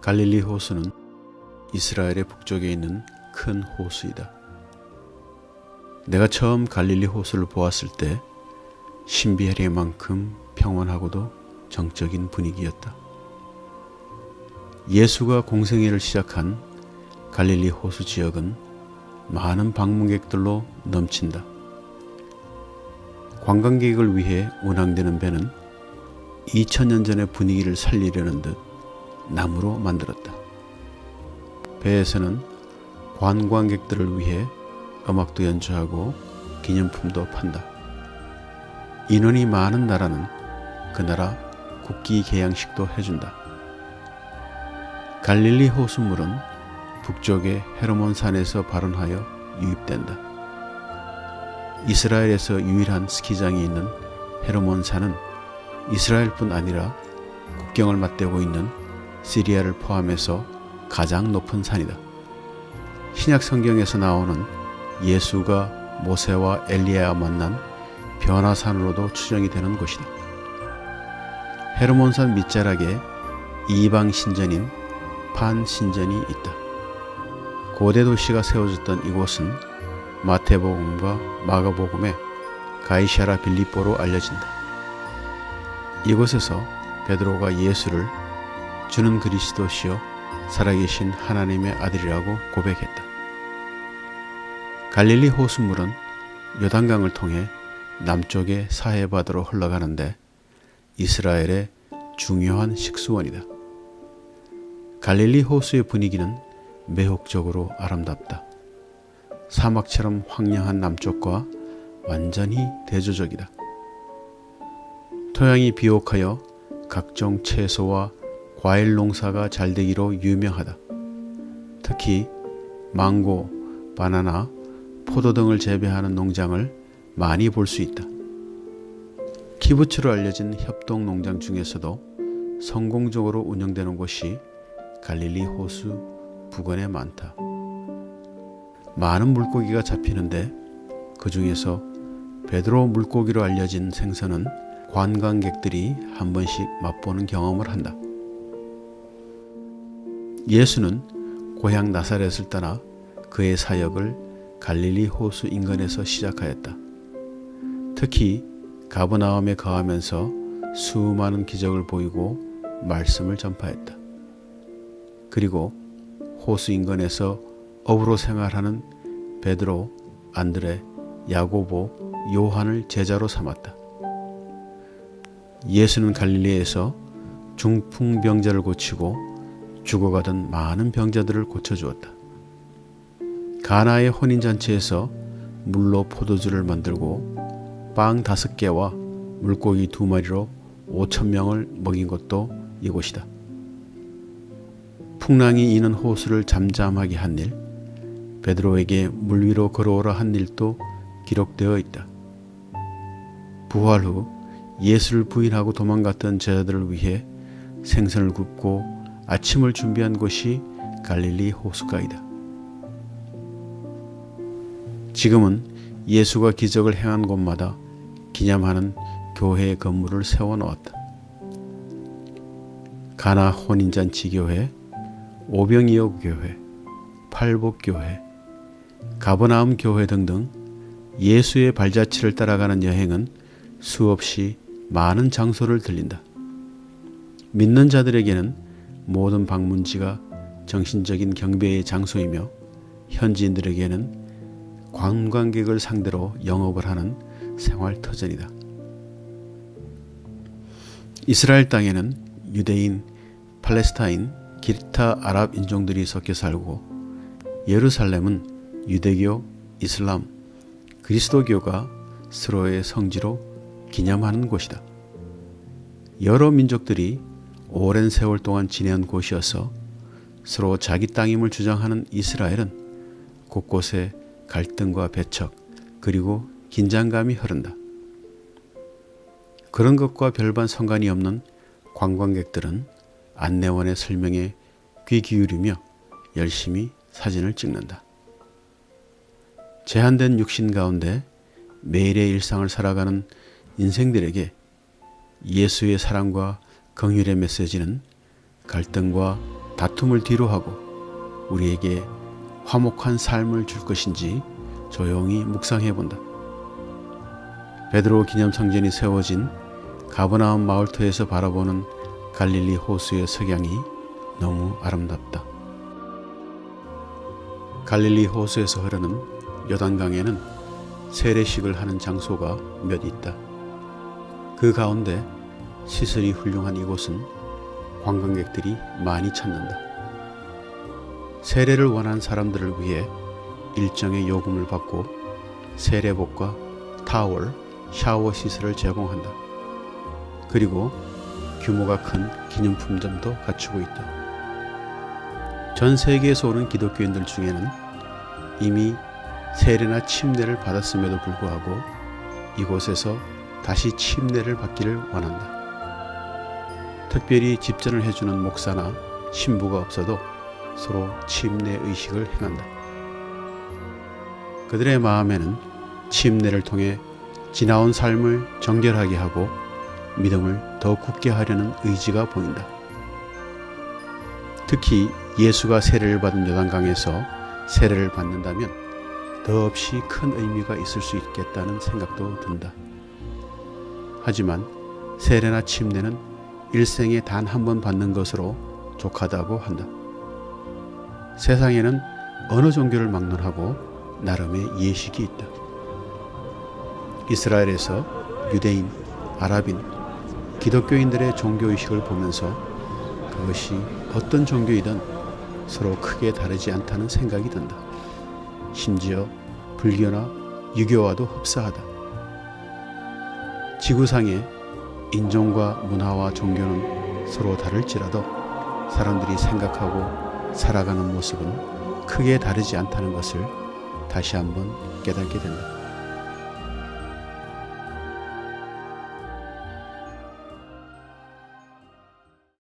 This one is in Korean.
갈릴리 호수는 이스라엘의 북쪽에 있는 큰 호수이다. 내가 처음 갈릴리 호수를 보았을 때 신비할 만큼 평온하고도 정적인 분위기였다. 예수가 공생애를 시작한 갈릴리 호수 지역은 많은 방문객들로 넘친다. 관광객을 위해 운항되는 배는 2000년 전의 분위기를 살리려는 듯 나무로 만들었다. 배에서는 관광객들을 위해 음악도 연주하고 기념품도 판다. 인원이 많은 나라는 그 나라 국기 개양식도 해준다. 갈릴리 호수물은 북쪽의 헤르몬 산에서 발원하여 유입된다. 이스라엘에서 유일한 스키장이 있는 헤르몬 산은 이스라엘뿐 아니라 국경을 맞대고 있는 시리아를 포함해서 가장 높은 산이다. 신약 성경에서 나오는 예수가 모세와 엘리야와 만난 변화산으로도 추정이 되는 곳이다. 헤르몬산 밑자락에 이방 신전인 판 신전이 있다. 고대 도시가 세워졌던 이곳은 마태복음과 마가복음의 가이샤라 빌립보로 알려진다. 이곳에서 베드로가 예수를 주는 그리스도시요 살아계신 하나님의 아들이라고 고백했다. 갈릴리 호수물은 요단강을 통해 남쪽의 사해바다로 흘러가는데 이스라엘의 중요한 식수원이다. 갈릴리 호수의 분위기는 매혹적으로 아름답다. 사막처럼 황량한 남쪽과 완전히 대조적이다. 토양이 비옥하여 각종 채소와 과일 농사가 잘 되기로 유명하다. 특히 망고, 바나나, 포도 등을 재배하는 농장을 많이 볼 수 있다. 키부츠로 알려진 협동 농장 중에서도 성공적으로 운영되는 곳이 갈릴리 호수 부근에 많다. 많은 물고기가 잡히는데 그 중에서 베드로 물고기로 알려진 생선은 관광객들이 한 번씩 맛보는 경험을 한다. 예수는 고향 나사렛을 떠나 그의 사역을 갈릴리 호수 인근에서 시작하였다. 특히 가버나움에 거하면서 수많은 기적을 보이고 말씀을 전파했다. 그리고 호수 인근에서 어부로 생활하는 베드로, 안드레, 야고보, 요한을 제자로 삼았다. 예수는 갈릴리에서 중풍병자를 고치고 죽어가던 많은 병자들을 고쳐주었다. 가나의 혼인잔치에서 물로 포도주를 만들고 빵 다섯 개와 물고기 두 마리로 오천 명을 먹인 것도 이곳이다. 풍랑이 이는 호수를 잠잠하게 한 일, 베드로에게 물 위로 걸어오라 한 일도 기록되어 있다. 부활 후 예수를 부인하고 도망갔던 제자들을 위해 생선을 굽고 아침을 준비한 곳이 갈릴리 호수가이다. 지금은 예수가 기적을 행한 곳마다 기념하는 교회 건물을 세워 놓았다. 가나 혼인잔치 교회, 오병이어 교회, 팔복 교회, 가버나움 교회 등등 예수의 발자취를 따라가는 여행은 수없이 많은 장소를 들린다. 믿는 자들에게는 모든 방문지가 정신적인 경배의 장소이며 현지인들에게는 관광객을 상대로 영업을 하는 생활 터전이다. 이스라엘 땅에는 유대인, 팔레스타인, 기타 아랍 인종들이 섞여 살고 예루살렘은 유대교, 이슬람, 그리스도교가 서로의 성지로 기념하는 곳이다. 여러 민족들이 오랜 세월 동안 지낸 곳이어서 서로 자기 땅임을 주장하는 이스라엘은 곳곳에 갈등과 배척 그리고 긴장감이 흐른다. 그런 것과 별반 상관이 없는 관광객들은 안내원의 설명에 귀 기울이며 열심히 사진을 찍는다. 제한된 육신 가운데 매일의 일상을 살아가는 인생들에게 예수의 사랑과 긍휼의 메시지는 갈등과 다툼을 뒤로하고 우리에게 화목한 삶을 줄 것인지 조용히 묵상해 본다. 베드로 기념 성전이 세워진 가버나움 마을터에서 바라보는 갈릴리 호수의 석양이 너무 아름답다. 갈릴리 호수에서 흐르는 요단강에는 세례식을 하는 장소가 몇 있다. 그 가운데 시설이 훌륭한 이곳은 관광객들이 많이 찾는다. 세례를 원하는 사람들을 위해 일정의 요금을 받고 세례복과 타월, 샤워 시설을 제공한다. 그리고 규모가 큰 기념품점도 갖추고 있다. 전 세계에서 오는 기독교인들 중에는 이미 세례나 침례를 받았음에도 불구하고 이곳에서 다시 침례를 받기를 원한다. 특별히 집전을 해주는 목사나 신부가 없어도 서로 침례 의식을 행한다. 그들의 마음에는 침례를 통해 지나온 삶을 정결하게 하고 믿음을 더 굳게 하려는 의지가 보인다. 특히 예수가 세례를 받은 요단강에서 세례를 받는다면 더없이 큰 의미가 있을 수 있겠다는 생각도 든다. 하지만 세례나 침례는 일생에 단 한 번 받는 것으로 족하다고 한다. 세상에는 어느 종교를 막론하고 나름의 예식이 있다. 이스라엘에서 유대인, 아랍인, 기독교인들의 종교의식을 보면서 그것이 어떤 종교이든 서로 크게 다르지 않다는 생각이 든다. 심지어 불교나 유교와도 흡사하다. 지구상에 인종과 문화와 종교는 서로 다를지라도 사람들이 생각하고 살아가는 모습은 크게 다르지 않다는 것을 다시 한번 깨닫게 된다.